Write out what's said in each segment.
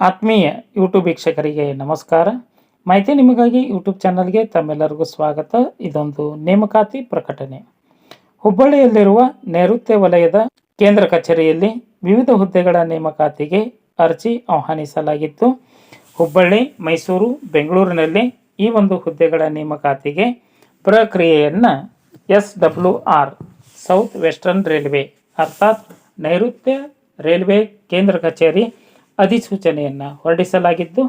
ಆತ್ಮೀಯ ಯೂಟ್ಯೂಬ್ ವೀಕ್ಷಕರಿಗೆ ನಮಸ್ಕಾರ. ಮಾಹಿತಿ ನಿಮಗಾಗಿ ಯೂಟ್ಯೂಬ್ ಚಾನಲ್ಗೆ ತಮ್ಮೆಲ್ಲರಿಗೂ ಸ್ವಾಗತ. ಇದೊಂದು ನೇಮಕಾತಿ ಪ್ರಕಟಣೆ. ಹುಬ್ಬಳ್ಳಿಯಲ್ಲಿರುವ ನೈಋತ್ಯ ವಲಯದ ಕೇಂದ್ರ ಕಚೇರಿಯಲ್ಲಿ ವಿವಿಧ ಹುದ್ದೆಗಳ ನೇಮಕಾತಿಗೆ ಅರ್ಜಿ ಆಹ್ವಾನಿಸಲಾಗಿತ್ತು. ಹುಬ್ಬಳ್ಳಿ, ಮೈಸೂರು, ಬೆಂಗಳೂರಿನಲ್ಲಿ ಈ ಒಂದು ಹುದ್ದೆಗಳ ನೇಮಕಾತಿಗೆ ಪ್ರಕ್ರಿಯೆಯನ್ನು S W R south western railway, ಅರ್ಥಾತ್ ನೈಋತ್ಯ ರೈಲ್ವೆ ಕೇಂದ್ರ ಕಚೇರಿ ಅಧಿಸೂಚನೆಯನ್ನು ಹೊರಡಿಸಲಾಗಿದ್ದು,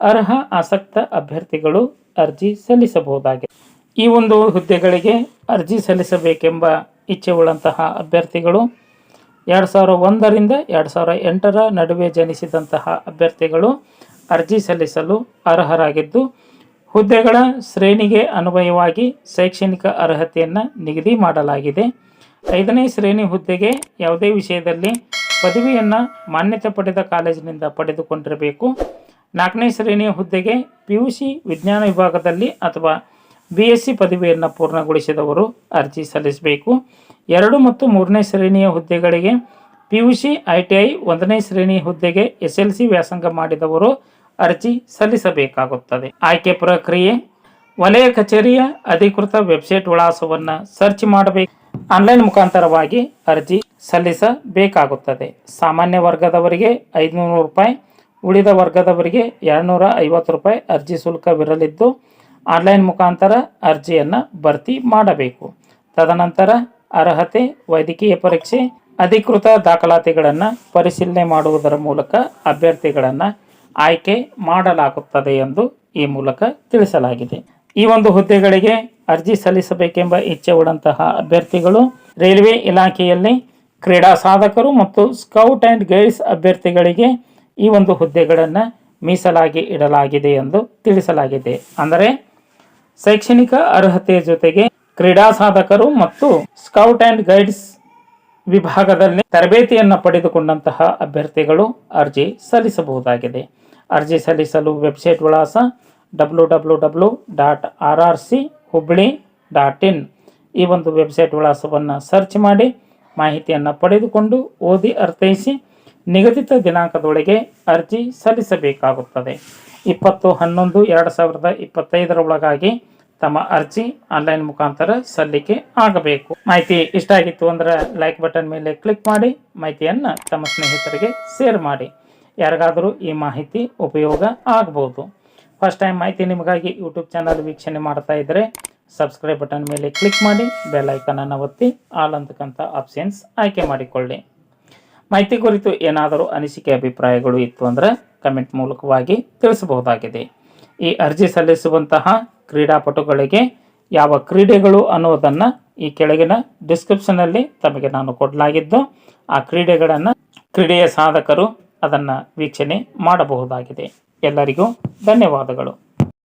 ಅರ್ಹ ಆಸಕ್ತ ಅಭ್ಯರ್ಥಿಗಳು ಅರ್ಜಿ ಸಲ್ಲಿಸಬಹುದಾಗಿದೆ. ಈ ಒಂದು ಹುದ್ದೆಗಳಿಗೆ ಅರ್ಜಿ ಸಲ್ಲಿಸಬೇಕೆಂಬ ಇಚ್ಛೆ ಉಳ್ಳಂತಹ ಅಭ್ಯರ್ಥಿಗಳು, ಎರಡು ಸಾವಿರ ಒಂದರಿಂದ ಎರಡು ಸಾವಿರ ಎಂಟರ ನಡುವೆ ಜನಿಸಿದಂತಹ ಅಭ್ಯರ್ಥಿಗಳು ಅರ್ಜಿ ಸಲ್ಲಿಸಲು ಅರ್ಹರಾಗಿದ್ದು, ಹುದ್ದೆಗಳ ಶ್ರೇಣಿಗೆ ಅನ್ವಯವಾಗಿ ಶೈಕ್ಷಣಿಕ ಅರ್ಹತೆಯನ್ನು ನಿಗದಿ ಮಾಡಲಾಗಿದೆ. ಐದನೇ ಶ್ರೇಣಿ ಹುದ್ದೆಗೆ ಯಾವುದೇ ವಿಷಯದಲ್ಲಿ ಪದವಿಯನ್ನು ಮಾನ್ಯತೆ ಪಡೆದ ಕಾಲೇಜಿನಿಂದ ಪಡೆದುಕೊಂಡಿರಬೇಕು. ನಾಲ್ಕನೇ ಶ್ರೇಣಿಯ ಹುದ್ದೆಗೆ ಪಿ ಯು ಸಿ ವಿಜ್ಞಾನ ವಿಭಾಗದಲ್ಲಿ ಅಥವಾ ಬಿ ಎಸ್ ಸಿ ಪದವಿಯನ್ನು ಪೂರ್ಣಗೊಳಿಸಿದವರು ಅರ್ಜಿ ಸಲ್ಲಿಸಬೇಕು. ಎರಡು ಮತ್ತು ಮೂರನೇ ಶ್ರೇಣಿಯ ಹುದ್ದೆಗಳಿಗೆ P U C I T I ಒಂದನೇ ಶ್ರೇಣಿ ಹುದ್ದೆಗೆ ಎಸ್ ಎಲ್ ಸಿ ವ್ಯಾಸಂಗ ಮಾಡಿದವರು ಅರ್ಜಿ ಸಲ್ಲಿಸಬೇಕಾಗುತ್ತದೆ. ಆಯ್ಕೆ ಪ್ರಕ್ರಿಯೆ. ವಲಯ ಕಚೇರಿಯ ಅಧಿಕೃತ ವೆಬ್ಸೈಟ್ ವಿಳಾಸವನ್ನು ಸರ್ಚ್ ಮಾಡಬೇಕು. ಆನ್ಲೈನ್ ಮುಖಾಂತರವಾಗಿ ಅರ್ಜಿ ಸಲ್ಲಿಸಬೇಕಾಗುತ್ತದೆ. ಸಾಮಾನ್ಯ ವರ್ಗದವರಿಗೆ ಐದುನೂರು ರೂಪಾಯಿ, ಉಳಿದ ವರ್ಗದವರಿಗೆ ಎರಡುನೂರ ಐವತ್ತು ರೂಪಾಯಿ ಅರ್ಜಿ ಶುಲ್ಕವಿರಲಿದ್ದು, ಆನ್ಲೈನ್ ಮುಖಾಂತರ ಅರ್ಜಿಯನ್ನು ಭರ್ತಿ ಮಾಡಬೇಕು. ತದನಂತರ ಅರ್ಹತೆ, ವೈದ್ಯಕೀಯ ಪರೀಕ್ಷೆ, ಅಧಿಕೃತ ದಾಖಲಾತಿಗಳನ್ನು ಪರಿಶೀಲನೆ ಮಾಡುವುದರ ಮೂಲಕ ಅಭ್ಯರ್ಥಿಗಳನ್ನು ಆಯ್ಕೆ ಮಾಡಲಾಗುತ್ತದೆ ಎಂದು ಈ ಮೂಲಕ ತಿಳಿಸಲಾಗಿದೆ. ಈ ಒಂದು ಹುದ್ದೆಗಳಿಗೆ ಅರ್ಜಿ ಸಲ್ಲಿಸಬೇಕೆಂಬ ಇಚ್ಛೆ ಉಳ್ಳಂತಹ ಅಭ್ಯರ್ಥಿಗಳು, ರೈಲ್ವೆ ಇಲಾಖೆಯಲ್ಲಿ ಕ್ರೀಡಾ ಸಾಧಕರು ಮತ್ತು ಸ್ಕೌಟ್ ಆ್ಯಂಡ್ ಗೈಡ್ಸ್ ಅಭ್ಯರ್ಥಿಗಳಿಗೆ ಈ ಒಂದು ಹುದ್ದೆಗಳನ್ನು ಮೀಸಲಾಗಿ ಇಡಲಾಗಿದೆ ಎಂದು ತಿಳಿಸಲಾಗಿದೆ. ಅಂದರೆ, ಶೈಕ್ಷಣಿಕ ಅರ್ಹತೆಯ ಜೊತೆಗೆ ಕ್ರೀಡಾ ಸಾಧಕರು ಮತ್ತು ಸ್ಕೌಟ್ ಆ್ಯಂಡ್ ಗೈಡ್ಸ್ ವಿಭಾಗದಲ್ಲಿ ತರಬೇತಿಯನ್ನು ಪಡೆದುಕೊಂಡಂತಹ ಅಭ್ಯರ್ಥಿಗಳು ಅರ್ಜಿ ಸಲ್ಲಿಸಬಹುದಾಗಿದೆ. ಅರ್ಜಿ ಸಲ್ಲಿಸಲು ವೆಬ್ಸೈಟ್ ವಿಳಾಸ W W W dot R R C Hubli dot in. ಈ ಒಂದು ವೆಬ್ಸೈಟ್ ವಿಳಾಸವನ್ನು ಸರ್ಚ್ ಮಾಡಿ ಮಾಹಿತಿಯನ್ನು ಪಡೆದುಕೊಂಡು ಓದಿ ಅರ್ಥೈಸಿ ನಿಗದಿತ ದಿನಾಂಕದೊಳಗೆ ಅರ್ಜಿ ಸಲ್ಲಿಸಬೇಕಾಗುತ್ತದೆ. ಇಪ್ಪತ್ತು ಹನ್ನೊಂದು ಎರಡು ಸಾವಿರದ ಇಪ್ಪತ್ತೈದರ ಒಳಗಾಗಿ ತಮ್ಮ ಅರ್ಜಿ ಆನ್ಲೈನ್ ಮುಖಾಂತರ ಸಲ್ಲಿಕೆ ಆಗಬೇಕು. ಮಾಹಿತಿ ಇಷ್ಟ ಆಗಿತ್ತು ಅಂದ್ರೆ ಲೈಕ್ ಬಟನ್ ಮೇಲೆ ಕ್ಲಿಕ್ ಮಾಡಿ, ಮಾಹಿತಿಯನ್ನು ತಮ್ಮ ಸ್ನೇಹಿತರಿಗೆ ಶೇರ್ ಮಾಡಿ. ಯಾರಿಗಾದರೂ ಈ ಮಾಹಿತಿ ಉಪಯೋಗ ಆಗಬಹುದು ಫಸ್ಟ್ ಟೈಮ್ ಮಾಹಿತಿ ನಿಮಗಾಗಿ ಯೂಟ್ಯೂಬ್ ಚಾನಲ್ ವೀಕ್ಷಣೆ ಮಾಡ್ತಾ ಇದ್ದರೆ ಸಬ್ಸ್ಕ್ರೈಬ್ ಬಟನ್ ಮೇಲೆ ಕ್ಲಿಕ್ ಮಾಡಿ ಬೆಲ್ ಐಕನನ್ನು ಒತ್ತಿ ಆಲ್ ಅಂತಕ್ಕಂಥ ಆಪ್ಷನ್ಸ್ ಆಯ್ಕೆ ಮಾಡಿಕೊಳ್ಳಿ. ಮಾಹಿತಿ ಕುರಿತು ಏನಾದರೂ ಅನಿಸಿಕೆ, ಅಭಿಪ್ರಾಯಗಳು ಇತ್ತು ಅಂದರೆ ಕಮೆಂಟ್ ಮೂಲಕವಾಗಿ ತಿಳಿಸಬಹುದಾಗಿದೆ. ಈ ಅರ್ಜಿ ಸಲ್ಲಿಸುವಂತಹ ಕ್ರೀಡಾಪಟುಗಳಿಗೆ ಯಾವ ಕ್ರೀಡೆಗಳು ಅನ್ನೋದನ್ನು ಈ ಕೆಳಗಿನ ಡಿಸ್ಕ್ರಿಪ್ಷನಲ್ಲಿ ತಮಗೆ ನಾನು ಕೊಡಲಾಗಿದ್ದು, ಆ ಕ್ರೀಡೆಗಳನ್ನು ಕ್ರೀಡೆಯ ಸಾಧಕರು ಅದನ್ನು ವೀಕ್ಷಣೆ ಮಾಡಬಹುದಾಗಿದೆ. ಎಲ್ಲರಿಗೂ ಧನ್ಯವಾದಗಳು.